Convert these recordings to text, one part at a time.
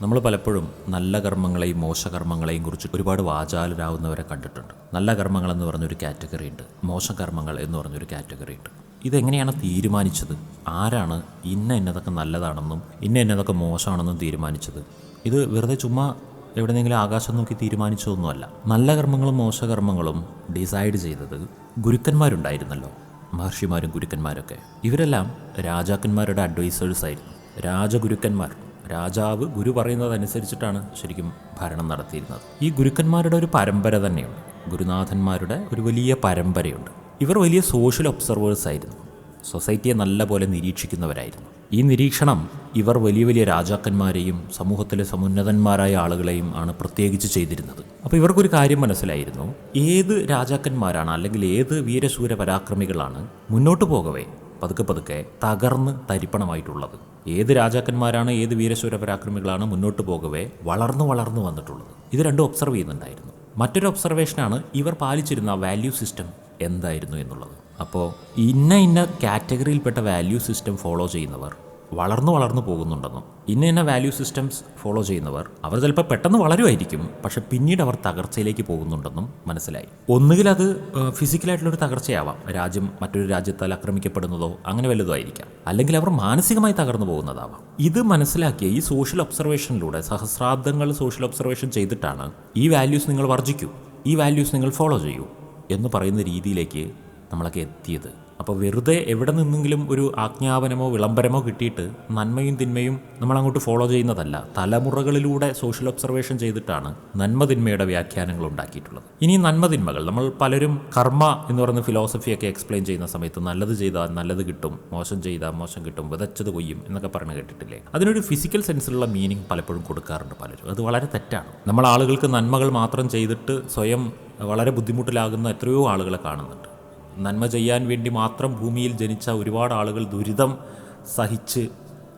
നമ്മൾ പലപ്പോഴും നല്ല കർമ്മങ്ങളെയും മോശകർമ്മങ്ങളെയും കുറിച്ച് ഒരുപാട് വാചാലരാകുന്നവരെ കണ്ടിട്ടുണ്ട്. നല്ല കർമ്മങ്ങൾ എന്ന് പറഞ്ഞൊരു കാറ്റഗറി ഉണ്ട്. മോശകർമ്മങ്ങൾ എന്ന് പറഞ്ഞൊരു കാറ്റഗറി ഉണ്ട്. ഇതെങ്ങനെയാണ് തീരുമാനിച്ചത്? ആരാണ് ഇന്ന ഇന്നതൊക്കെ നല്ലതാണെന്നും ഇന്ന ഇന്നതൊക്കെ മോശമാണെന്നും തീരുമാനിച്ചത്? ഇത് വെറുതെ ചുമ്മാ എവിടെന്നെങ്കിലും ആകാശം നോക്കി തീരുമാനിച്ചതൊന്നുമല്ല. നല്ല കർമ്മങ്ങളും മോശകർമ്മങ്ങളും ഡിസൈഡ് ചെയ്തത് ഗുരുക്കന്മാരുണ്ടായിരുന്നല്ലോ. മഹർഷിമാരും ഗുരുക്കന്മാരൊക്കെ. ഇവരെല്ലാം രാജാക്കന്മാരുടെ അഡ്വൈസേഴ്സ് ആയിരുന്നു രാജഗുരുക്കന്മാർ. രാജാവ് ഗുരു പറയുന്നതനുസരിച്ചിട്ടാണ് ശരിക്കും ഭരണം നടത്തിയിരുന്നത്. ഈ ഗുരുക്കന്മാരുടെ ഒരു പരമ്പര തന്നെയുണ്ട്. ഗുരുനാഥന്മാരുടെ ഒരു വലിയ പരമ്പരയുണ്ട്. ഇവർ വലിയ സോഷ്യൽ ഒബ്സർവേഴ്സ് ആയിരുന്നു. സൊസൈറ്റിയെ നല്ലപോലെ നിരീക്ഷിക്കുന്നവരായിരുന്നു. ഈ നിരീക്ഷണം ഇവർ വലിയ വലിയ രാജാക്കന്മാരെയും സമൂഹത്തിലെ സമുന്നതന്മാരായ ആളുകളെയും ആണ് പ്രത്യേകിച്ച് ചെയ്തിരുന്നത്. അപ്പോൾ ഇവർക്കൊരു കാര്യം മനസ്സിലായിരുന്നു. ഏത് രാജാക്കന്മാരാണ് അല്ലെങ്കിൽ ഏത് വീരശൂര പരാക്രമികളാണ് മുന്നോട്ട് പോകവേ പതുക്കെ പതുക്കെ തകർന്ന് തരിപ്പണമായിട്ടുള്ളത്? ഏത് രാജാക്കന്മാരാണ് ഏത് വീരശൂര പരാക്രമികളാണ് മുന്നോട്ട് പോകവേ വളർന്നു വളർന്നു വന്നിട്ടുള്ളത്. ഇത് രണ്ടും ഒബ്സർവ് ചെയ്യുന്നുണ്ടായിരുന്നു. മറ്റൊരു ഒബ്സർവേഷനാണ് ഇവർ പാലിച്ചിരുന്ന വാല്യൂ സിസ്റ്റം എന്തായിരുന്നു എന്നുള്ളത്. അപ്പോൾ ഇന്ന ഇന്ന കാറ്റഗറിയിൽപ്പെട്ട വാല്യൂ സിസ്റ്റം ഫോളോ ചെയ്യുന്നവർ വളർന്നു വളർന്നു പോകുന്നുണ്ടെന്നും ഇന്ന ഇന്ന വാല്യൂ സിസ്റ്റംസ് ഫോളോ ചെയ്യുന്നവർ അവർ ചിലപ്പോൾ പെട്ടെന്ന് വളരുമായിരിക്കും പക്ഷെ പിന്നീട് അവർ തകർച്ചയിലേക്ക് പോകുന്നുണ്ടെന്നും മനസ്സിലായി. ഒന്നുകിൽ അത് ഫിസിക്കലായിട്ടുള്ളൊരു തകർച്ചയാവാം രാജ്യം മറ്റൊരു രാജ്യത്താൽ ആക്രമിക്കപ്പെടുന്നതോ അങ്ങനെ വല്ലതോ ആയിരിക്കാം. അല്ലെങ്കിൽ അവർ മാനസികമായി തകർന്നു പോകുന്നതാവാം. ഇത് മനസ്സിലാക്കിയ ഈ സോഷ്യൽ ഒബ്സർവേഷനിലൂടെ സഹസ്രാബ്ദങ്ങൾ സോഷ്യൽ ഒബ്സർവേഷൻ ചെയ്തിട്ടാണ് ഈ വാല്യൂസ് നിങ്ങൾ വർജിക്കൂ ഈ വാല്യൂസ് നിങ്ങൾ ഫോളോ ചെയ്യൂ എന്ന് പറയുന്ന രീതിയിലേക്ക് നമ്മളൊക്കെ എത്തിയത്. അപ്പോൾ വെറുതെ എവിടെ നിന്നെങ്കിലും ഒരു ആജ്ഞാപനമോ വിളംബരമോ കിട്ടിയിട്ട് നന്മയും തിന്മയും നമ്മൾ അങ്ങോട്ട് ഫോളോ ചെയ്യുന്നതല്ല. തലമുറകളിലൂടെ സോഷ്യൽ ഒബ്സർവേഷൻ ചെയ്തിട്ടാണ് നന്മ തിന്മയുടെ വ്യാഖ്യാനങ്ങൾ ഉണ്ടാക്കിയിട്ടുള്ളത്. ഇനി നന്മ തിന്മകൾ നമ്മൾ പലരും കർമ്മ എന്ന് പറയുന്ന ഫിലോസഫിയൊക്കെ എക്സ്പ്ലെയിൻ ചെയ്യുന്ന സമയത്ത് നല്ലത് ചെയ്താൽ നല്ലത് കിട്ടും മോശം ചെയ്താൽ മോശം കിട്ടും വിതച്ചത് കൊയ്യും എന്നൊക്കെ പറഞ്ഞ് കേട്ടിട്ടില്ലേ? അതിനൊരു ഫിസിക്കൽ സെൻസിലുള്ള മീനിങ് പലപ്പോഴും കൊടുക്കാറുണ്ട് പലരും. അത് വളരെ തെറ്റാണ്. നമ്മൾ ആളുകൾക്ക് നന്മകൾ മാത്രം ചെയ്തിട്ട് സ്വയം വളരെ ബുദ്ധിമുട്ടിലാകുന്ന എത്രയോ ആളുകളെ കാണുന്നുണ്ട്. നന്മ ചെയ്യാൻ വേണ്ടി മാത്രം ഭൂമിയിൽ ജനിച്ച ഒരുപാട് ആളുകൾ ദുരിതം സഹിച്ച്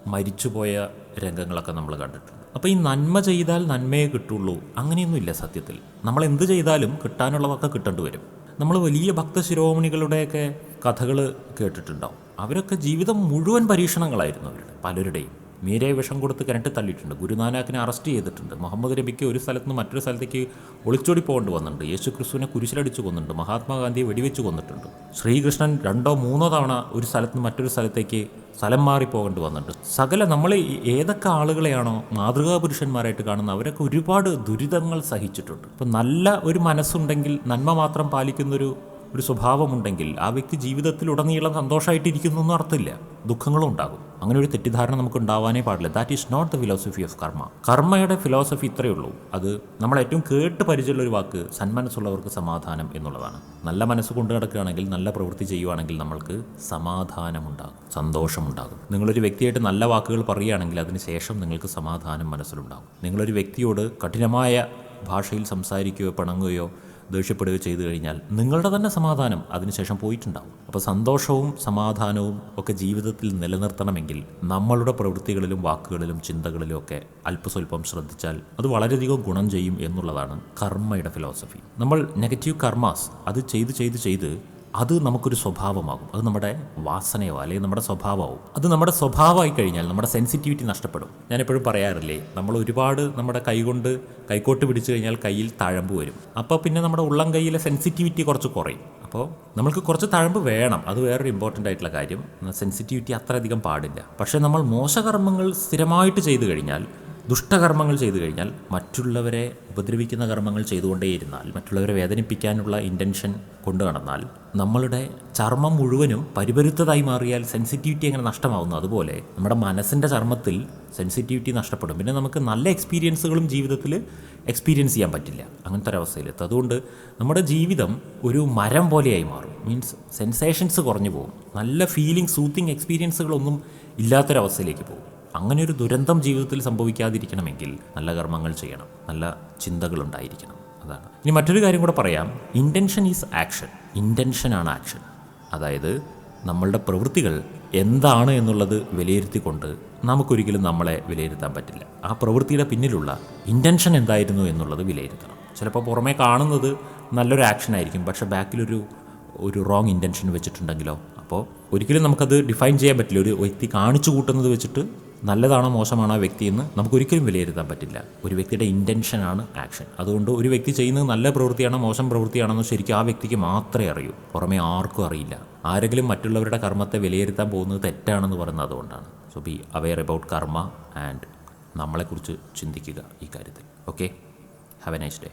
മരിച്ചുപോയ രംഗങ്ങളൊക്കെ നമ്മൾ കണ്ടിട്ടുണ്ട്. അപ്പോൾ ഈ നന്മ ചെയ്താൽ നന്മയെ കിട്ടുള്ളൂ അങ്ങനെയൊന്നുമില്ല സത്യത്തിൽ. നമ്മൾ എന്ത് ചെയ്താലും കിട്ടാനുള്ളതൊക്കെ കിട്ടേണ്ടി വരും. നമ്മൾ വലിയ ഭക്ത ശിരോമണികളുടെയൊക്കെ കഥകൾ കേട്ടിട്ടുണ്ടാവും. അവരൊക്കെ ജീവിതം മുഴുവൻ പരീക്ഷണങ്ങളായിരുന്നു അവരുടെ പലരുടെയും. മീരയെ വിഷം കൊടുത്ത് കിണറ്റ് തള്ളിയിട്ടുണ്ട്. ഗുരുനാനാക്കിനെ അറസ്റ്റ് ചെയ്തിട്ടുണ്ട്. മുഹമ്മദ് നബിക്ക് ഒരു സ്ഥലത്ത് നിന്ന് മറ്റൊരു സ്ഥലത്തേക്ക് ഒളിച്ചോടി പോകേണ്ടി വന്നിട്ടുണ്ട്. യേശു ക്രിസ്തുവിനെ കുരിശിലടിച്ചു കൊന്നിട്ടുണ്ട്. മഹാത്മാഗാന്ധിയെ വെടിവെച്ച് കൊന്നിട്ടുണ്ട്. ശ്രീകൃഷ്ണൻ രണ്ടോ മൂന്നോ തവണ ഒരു സ്ഥലത്ത് നിന്ന് മറ്റൊരു സ്ഥലത്തേക്ക് സ്ഥലം മാറി പോകേണ്ടി വന്നിട്ടുണ്ട്. സകല നമ്മൾ ഏതൊക്കെ ആളുകളെയാണോ മാതൃകാ പുരുഷന്മാരായിട്ട് കാണുന്ന അവരൊക്കെ ഒരുപാട് ദുരിതങ്ങൾ സഹിച്ചിട്ടുണ്ട്. ഇപ്പം നല്ല ഒരു മനസ്സുണ്ടെങ്കിൽ നന്മ മാത്രം പാലിക്കുന്നൊരു ഒരു സ്വഭാവമുണ്ടെങ്കിൽ ആ വ്യക്തി ജീവിതത്തിലുടനീളം സന്തോഷമായിട്ടിരിക്കുന്നു എന്ന് അർത്ഥമില്ല. ദുഃഖങ്ങളും ഉണ്ടാകും. അങ്ങനെ ഒരു തെറ്റിദ്ധാരണ നമുക്ക് ഉണ്ടാവാനേ പാടില്ല. That is not the philosophy of karma കർമ്മയുടെ philosophy ഇത്രയേ ഉള്ളൂ. അത് നമ്മൾ ഏറ്റവും കേട്ട് പരിചയമുള്ള ഒരു വാക്ക് സന്മനസ്സുള്ളവർക്ക് സമാധാനം എന്നുള്ളതാണ്. നല്ല മനസ്സ് കൊണ്ടു നടക്കുകയാണെങ്കിൽ നല്ല പ്രവൃത്തി ചെയ്യുവാണെങ്കിൽ നമ്മൾക്ക് സമാധാനമുണ്ടാകും സന്തോഷമുണ്ടാകും. നിങ്ങളൊരു വ്യക്തിയായിട്ട് നല്ല വാക്കുകൾ പറയുകയാണെങ്കിൽ അതിനുശേഷം നിങ്ങൾക്ക് സമാധാനം മനസ്സിലുണ്ടാകും. നിങ്ങളൊരു വ്യക്തിയോട് കഠിനമായ ഭാഷയിൽ സംസാരിക്കുകയോ പിണങ്ങുകയോ ദേഷ്യപ്പെടുകയോ ചെയ്തു കഴിഞ്ഞാൽ നിങ്ങളുടെ തന്നെ സമാധാനം അതിനുശേഷം പോയിട്ടുണ്ടാവും. അപ്പോൾ സന്തോഷവും സമാധാനവും ഒക്കെ ജീവിതത്തിൽ നിലനിർത്തണമെങ്കിൽ നമ്മളുടെ പ്രവൃത്തികളിലും വാക്കുകളിലും ചിന്തകളിലും ഒക്കെ അല്പസ്വല്പം ശ്രദ്ധിച്ചാൽ അത് വളരെയധികം ഗുണം ചെയ്യും എന്നുള്ളതാണ് കർമ്മയുടെ ഫിലോസഫി നമ്മൾ നെഗറ്റീവ് കർമാസ് അത് ചെയ്ത് ചെയ്ത് ചെയ്ത് അത് നമുക്കൊരു സ്വഭാവമാകും. അത് നമ്മുടെ വാസനയോ അല്ലെങ്കിൽ നമ്മുടെ സ്വഭാവമാവും. അത് നമ്മുടെ സ്വഭാവമായി കഴിഞ്ഞാൽ നമ്മുടെ സെൻസിറ്റിവിറ്റി നഷ്ടപ്പെടും. ഞാൻ എപ്പോഴും പറയാറില്ലേ നമ്മൾ ഒരുപാട് നമ്മുടെ കൈകൊണ്ട് കൈക്കോട്ട് പിടിച്ചു കഴിഞ്ഞാൽ കയ്യിൽ തഴമ്പ് വരും. അപ്പോൾ പിന്നെ നമ്മുടെ ഉള്ളം കൈയിലെ സെൻസിറ്റിവിറ്റി കുറച്ച് കുറയും. അപ്പോൾ നമുക്ക് കുറച്ച് തഴമ്പ് വേണം. അത് വേറൊരു ഇമ്പോർട്ടന്റ് ആയിട്ടുള്ള കാര്യം. സെൻസിറ്റിവിറ്റി അത്രയധികം പാടില്ല. പക്ഷേ നമ്മൾ മോശകർമ്മങ്ങൾ സ്ഥിരമായിട്ട് ചെയ്തു കഴിഞ്ഞാൽ ദുഷ്ടകർമ്മങ്ങൾ ചെയ്തു കഴിഞ്ഞാൽ മറ്റുള്ളവരെ ഉപദ്രവിക്കുന്ന കർമ്മങ്ങൾ ചെയ്തുകൊണ്ടേയിരുന്നാൽ മറ്റുള്ളവരെ വേദനിപ്പിക്കാനുള്ള ഇന്റൻഷൻ കൊണ്ടു നടന്നാൽ നമ്മളുടെ ചർമ്മം മുഴുവനും പരിപരുത്തതായി മാറിയാൽ സെൻസിറ്റിവിറ്റി അങ്ങനെ നഷ്ടമാവുന്നു? അതുപോലെ നമ്മുടെ മനസ്സിന്റെ ചർമ്മത്തിൽ സെൻസിറ്റിവിറ്റി നഷ്ടപ്പെടും. പിന്നെ നമുക്ക് നല്ല എക്സ്പീരിയൻസുകളും ജീവിതത്തിൽ എക്സ്പീരിയൻസ് ചെയ്യാൻ പറ്റില്ല. അങ്ങനത്തെ ഒരവസ്ഥയിലെത്തും അതുകൊണ്ട് നമ്മുടെ ജീവിതം ഒരു മരം പോലെയായി മാറും. മീൻസ് സെൻസേഷൻസ് കുറഞ്ഞു പോകും. നല്ല ഫീലിംഗ് സൂത്തിങ് എക്സ്പീരിയൻസുകളൊന്നും ഇല്ലാത്തൊരവസ്ഥയിലേക്ക് പോകും. അങ്ങനെ ഒരു ദുരന്തം ജീവിതത്തിൽ സംഭവിക്കാതിരിക്കണമെങ്കിൽ നല്ല കർമ്മങ്ങൾ ചെയ്യണം നല്ല ചിന്തകൾ ഉണ്ടായിരിക്കണം അതാണ്. ഇനി മറ്റൊരു കാര്യം കൂടെ പറയാം. ഇന്റൻഷൻ ഈസ് ആക്ഷൻ ഇന്റൻഷനാണ് ആക്ഷൻ അതായത് നമ്മളുടെ പ്രവൃത്തികൾ എന്താണ് എന്നുള്ളത് വിലയിരുത്തിക്കൊണ്ട് നമുക്കൊരിക്കലും നമ്മളെ വിലയിരുത്താൻ പറ്റില്ല. ആ പ്രവൃത്തിയുടെ പിന്നിലുള്ള ഇന്റൻഷൻ എന്തായിരുന്നു എന്നുള്ളത് വിലയിരുത്തണം. ചിലപ്പോൾ പുറമേ കാണുന്നത് നല്ലൊരു ആക്ഷൻ ആയിരിക്കും പക്ഷേ ബാക്കിലൊരു ഒരു റോങ് ഇന്റൻഷൻ വെച്ചിട്ടുണ്ടെങ്കിലോ അപ്പോൾ ഒരിക്കലും നമുക്കത് ഡിഫൈൻ ചെയ്യാൻ പറ്റില്ല. ഒരു വ്യക്തി കാണിച്ചു കൂട്ടുന്നത് വെച്ചിട്ട് നല്ലതാണോ മോശമാണോ വ്യക്തി എന്ന് നമുക്കൊരിക്കലും വിലയിരുത്താൻ പറ്റില്ല. ഒരു വ്യക്തിയുടെ ഇന്റൻഷനാണ് ആക്ഷൻ അതുകൊണ്ട് ഒരു വ്യക്തി ചെയ്യുന്നത് നല്ല പ്രവൃത്തിയാണോ മോശം പ്രവൃത്തിയാണെന്ന് ശരിക്കും ആ വ്യക്തിക്ക് മാത്രമേ അറിയൂ. പുറമേ ആർക്കും അറിയില്ല. ആരെങ്കിലും മറ്റുള്ളവരുടെ കർമ്മത്തെ വിലയിരുത്താൻ പോകുന്നത് തെറ്റാണെന്ന് പറയുന്നത് അതുകൊണ്ടാണ്. So be aware about karma and നമ്മളെക്കുറിച്ച് ചിന്തിക്കുക ഈ കാര്യത്തിൽ. Okay have a nice day